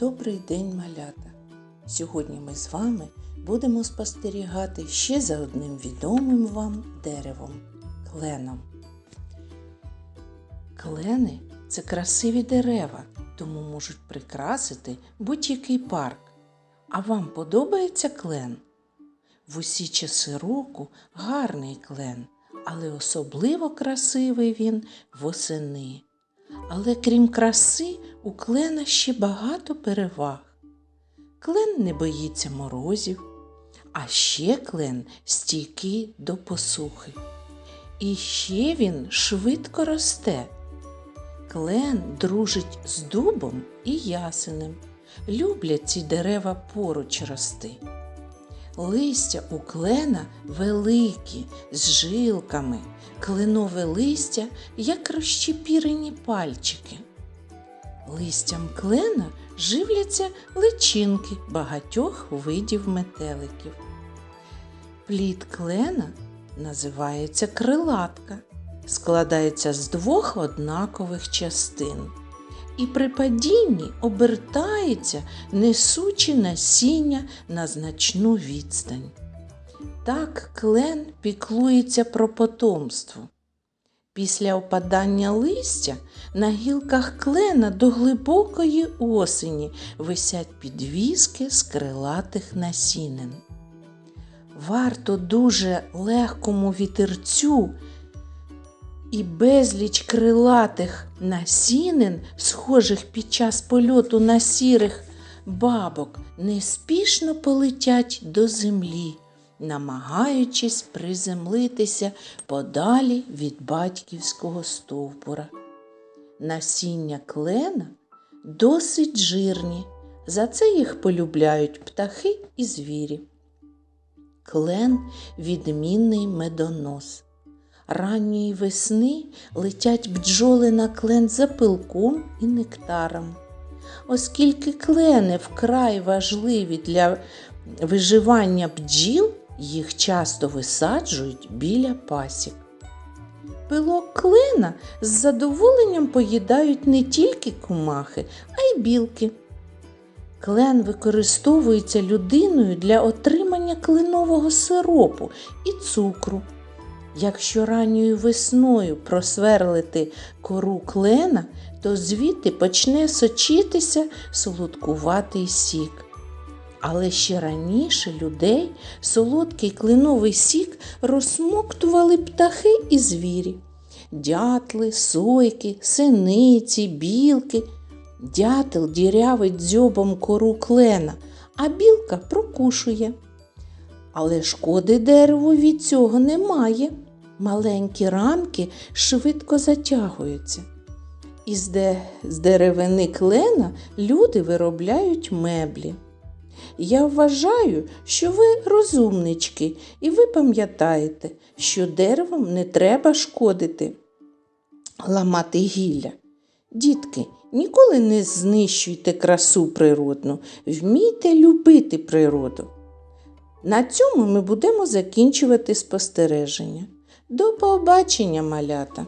Добрий день, малята! Сьогодні ми з вами будемо спостерігати ще за одним відомим вам деревом кленом. Клени це красиві дерева, тому можуть прикрасити будь-який парк. А вам подобається клен? В усі часи року гарний клен, але особливо красивий він восени. Але крім краси, у клена ще багато переваг. Клен не боїться морозів, а ще клен стійкий до посухи. І ще він швидко росте. Клен дружить з дубом і ясенем. Люблять ці дерева поруч рости. Листя у клена великі, з жилками, кленове листя, як розчепірені пальчики. Листям клена живляться личинки багатьох видів метеликів. Плід клена називається крилатка, складається з двох однакових частин і при падінні обертається, несучи насіння на значну відстань. Так клен піклується про потомство. Після опадання листя на гілках клена до глибокої осені висять підвіски з крилатих насінин. Варто дуже легкому вітерцю і безліч крилатих насінин, схожих під час польоту на сірих бабок, неспішно полетять до землі, намагаючись приземлитися подалі від батьківського стовбура. Насіння клена досить жирні, за це їх полюбляють птахи і звірі. Клен відмінний медонос. Ранньої весни летять бджоли на клен за пилком і нектаром. Оскільки клени вкрай важливі для виживання бджіл, їх часто висаджують біля пасік. Пилок клена з задоволенням поїдають не тільки комахи, а й білки. Клен використовується людиною для отримання кленового сиропу і цукру. Якщо ранньою весною просверлити кору клена, то звідти почне сочитися солодкуватий сік. Але ще раніше людей солодкий кленовий сік розсмоктували птахи і звірі. Дятли, сойки, синиці, білки. Дятел дірявить дзьобом кору клена, а білка прокушує. Але шкоди дереву від цього немає. Маленькі рамки швидко затягуються. Із з деревини клена люди виробляють меблі. Я вважаю, що ви розумнички, і ви пам'ятаєте, що деревом не треба шкодити, ламати гілля. Дітки, ніколи не знищуйте красу природну, вмійте любити природу. На цьому ми будемо закінчувати спостереження. До побачення, малята!